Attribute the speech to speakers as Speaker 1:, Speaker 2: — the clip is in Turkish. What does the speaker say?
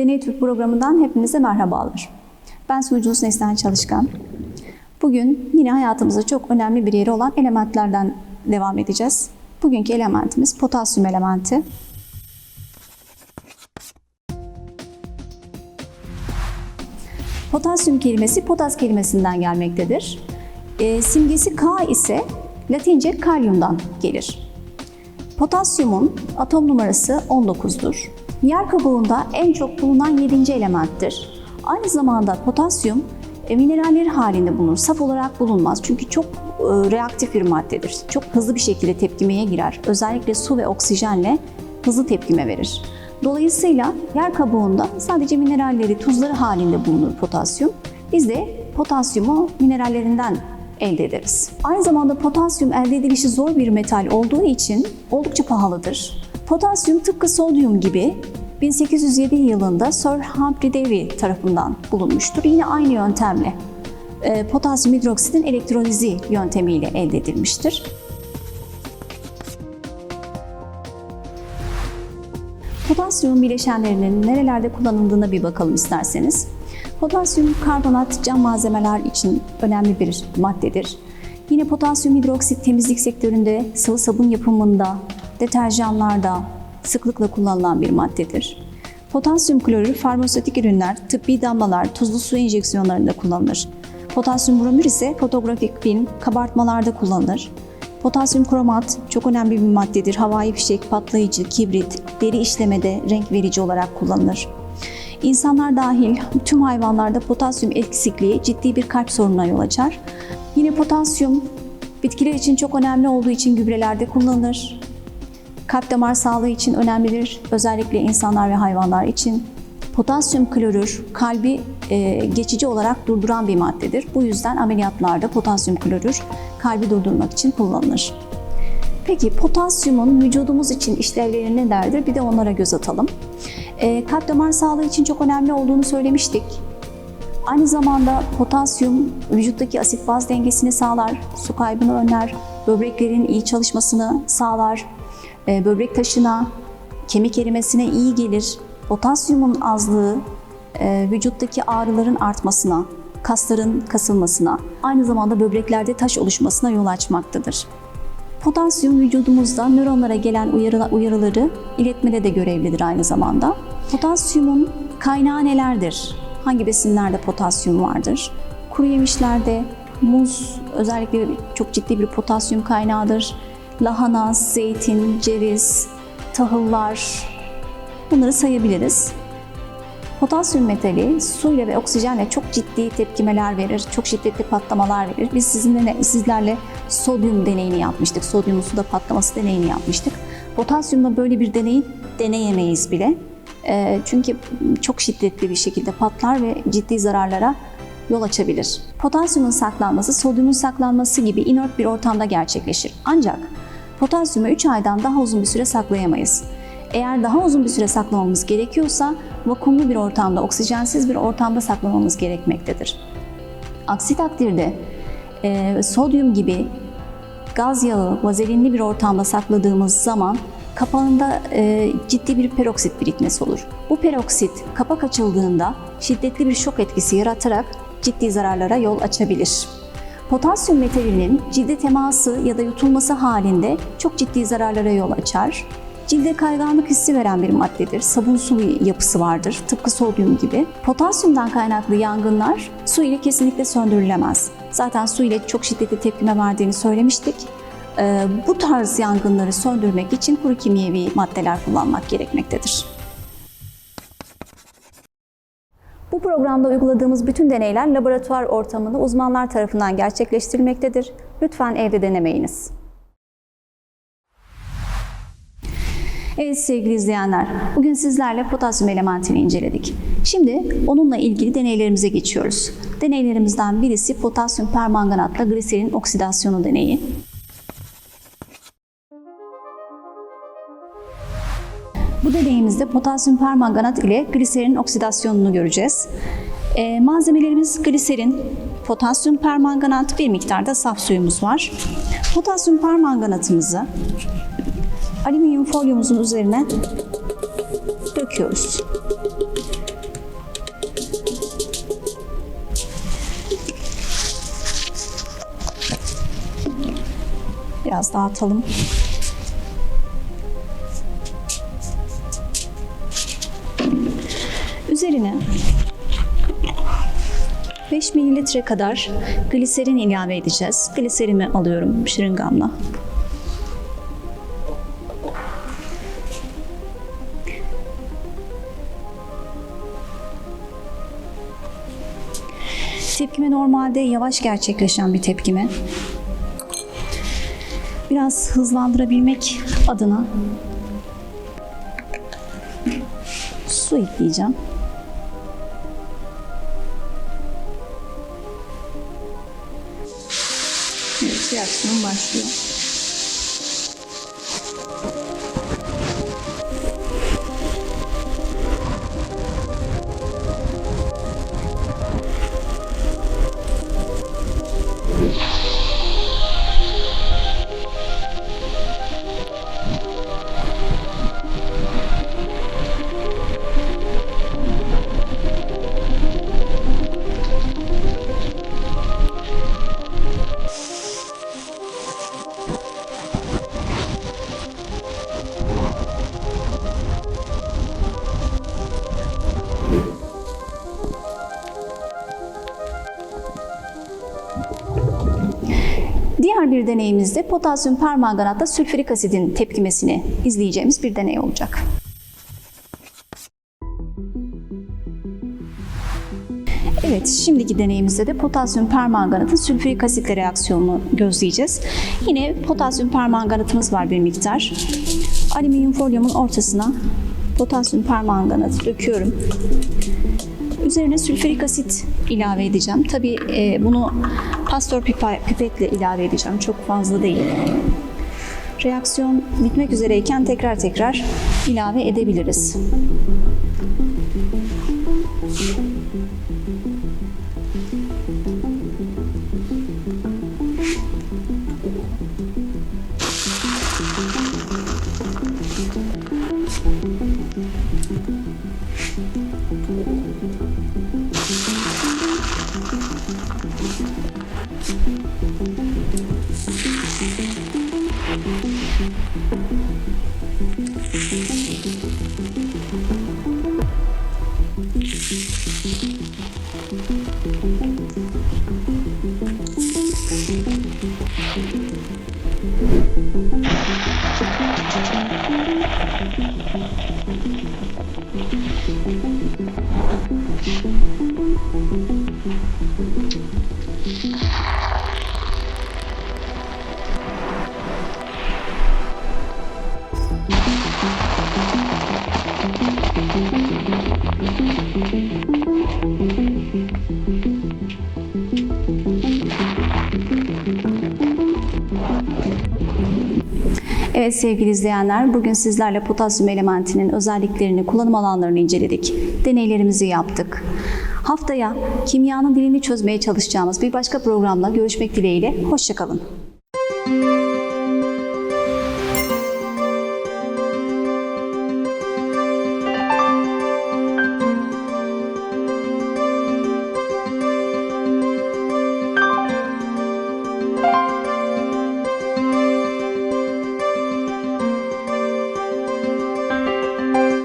Speaker 1: Deney Türk programından hepinize merhabalar. Ben sunucunuz Neslihan Çalışkan. Bugün yine hayatımızda çok önemli bir yeri olan elementlerden devam edeceğiz. Bugünkü elementimiz potasyum elementi. Potasyum kelimesi potas kelimesinden gelmektedir. E, simgesi K ise Latince kalyumdan gelir. Potasyumun atom numarası 19'dur. Yer kabuğunda en çok bulunan 7. elementtir. Aynı zamanda potasyum e, mineraller halinde bulunur. Saf olarak bulunmaz. Çünkü çok e, reaktif bir maddedir. Çok hızlı bir şekilde tepkimeye girer. Özellikle su ve oksijenle hızlı tepkime verir. Dolayısıyla yer kabuğunda sadece mineralleri, tuzları halinde bulunur potasyum. Biz de potasyumu minerallerinden elde ederiz. Aynı zamanda potasyum elde edilişi zor bir metal olduğu için oldukça pahalıdır. Potasyum tıpkı sodyum gibi 1807 yılında Sir Humphrey Davy tarafından bulunmuştur. Yine aynı yöntemle e, potasyum hidroksitin elektrolizi yöntemiyle elde edilmiştir. Potasyum bileşenlerinin nerelerde kullanıldığına bir bakalım isterseniz. Potasyum karbonat cam malzemeler için önemli bir maddedir. Yine potasyum hidroksit temizlik sektöründe, sıvı sabun yapımında, deterjanlarda sıklıkla kullanılan bir maddedir. Potasyum klorür farmasötik ürünler, tıbbi damlalar, tuzlu su enjeksiyonlarında kullanılır. Potasyum bromür ise fotografik film, kabartmalarda kullanılır. Potasyum kromat çok önemli bir maddedir. Havai fişek, patlayıcı, kibrit, deri işlemede renk verici olarak kullanılır. İnsanlar dahil tüm hayvanlarda potasyum eksikliği ciddi bir kalp sorununa yol açar. Yine potasyum bitkiler için çok önemli olduğu için gübrelerde kullanılır. Kalp damar sağlığı için önemlidir. Özellikle insanlar ve hayvanlar için. Potasyum klorür kalbi e, geçici olarak durduran bir maddedir. Bu yüzden ameliyatlarda potasyum klorür kalbi durdurmak için kullanılır. Peki potasyumun vücudumuz için işlevleri nelerdir? Bir de onlara göz atalım. E, kalp damar sağlığı için çok önemli olduğunu söylemiştik. Aynı zamanda potasyum vücuttaki asit baz dengesini sağlar, su kaybını önler, böbreklerin iyi çalışmasını sağlar, böbrek taşına, kemik erimesine iyi gelir. Potasyumun azlığı e, vücuttaki ağrıların artmasına, kasların kasılmasına, aynı zamanda böbreklerde taş oluşmasına yol açmaktadır. Potasyum vücudumuzda nöronlara gelen uyarı, uyarıları iletmede de görevlidir aynı zamanda. Potasyumun kaynağı nelerdir? Hangi besinlerde potasyum vardır? Kuru yemişlerde muz özellikle çok ciddi bir potasyum kaynağıdır. Lahana, zeytin, ceviz, tahıllar bunları sayabiliriz. Potasyum metali suyla ve oksijenle çok ciddi tepkimeler verir, çok şiddetli patlamalar verir. Biz sizinle sizlerle sodyum deneyini yapmıştık. Sodyumun suda patlaması deneyini yapmıştık. Potasyumla böyle bir deneyi deneyemeyiz bile. E, çünkü çok şiddetli bir şekilde patlar ve ciddi zararlara yol açabilir. Potasyumun saklanması sodyumun saklanması gibi inert bir ortamda gerçekleşir. Ancak potasyumu 3 aydan daha uzun bir süre saklayamayız. Eğer daha uzun bir süre saklamamız gerekiyorsa vakumlu bir ortamda, oksijensiz bir ortamda saklamamız gerekmektedir. Aksi takdirde e, sodyum gibi gaz yağı, vazelinli bir ortamda sakladığımız zaman kapağında e, ciddi bir peroksit birikmesi olur. Bu peroksit kapak açıldığında şiddetli bir şok etkisi yaratarak ciddi zararlara yol açabilir. Potasyum metalinin cilde teması ya da yutulması halinde çok ciddi zararlara yol açar. Cilde kayganlık hissi veren bir maddedir. Sabunsu bir yapısı vardır. Tıpkı sodyum gibi. Potasyumdan kaynaklı yangınlar su ile kesinlikle söndürülemez. Zaten su ile çok şiddetli tepkime verdiğini söylemiştik. Ee, bu tarz yangınları söndürmek için kuru kimyevi maddeler kullanmak gerekmektedir. Bu programda uyguladığımız bütün deneyler laboratuvar ortamında uzmanlar tarafından gerçekleştirilmektedir. Lütfen evde denemeyiniz. Evet sevgili izleyenler, bugün sizlerle potasyum elementini inceledik. Şimdi onunla ilgili deneylerimize geçiyoruz. Deneylerimizden birisi potasyum permanganatla gliserin oksidasyonu deneyi. Bu deneyimizde potasyum permanganat ile gliserin oksidasyonunu göreceğiz. E, malzemelerimiz gliserin, potasyum permanganat, bir miktarda saf suyumuz var. Potasyum permanganatımızı alüminyum folyomuzun üzerine döküyoruz. Biraz dağıtalım. Üzerine 5 mililitre kadar gliserin ilave edeceğiz. Gliserimi alıyorum şırıngamla. Tepkime normalde yavaş gerçekleşen bir tepkime. Biraz hızlandırabilmek adına su ekleyeceğim. Evet, reaksiyon başlıyor. Deneyimizde potasyum permanganatta sülfürik asidin tepkimesini izleyeceğimiz bir deney olacak. Evet, şimdiki deneyimizde de potasyum permanganatın sülfürik asitle reaksiyonunu gözleyeceğiz. Yine potasyum permanganatımız var bir miktar. Alüminyum folyumun ortasına potasyum permanganatı döküyorum. Üzerine sülfürik asit ilave edeceğim. Tabii e, bunu pastör pipetle ilave edeceğim. Çok fazla değil. Reaksiyon bitmek üzereyken tekrar tekrar ilave edebiliriz. Evet sevgili izleyenler, bugün sizlerle potasyum elementinin özelliklerini, kullanım alanlarını inceledik. Deneylerimizi yaptık. Haftaya kimyanın dilini çözmeye çalışacağımız bir başka programla görüşmek dileğiyle. Hoşçakalın.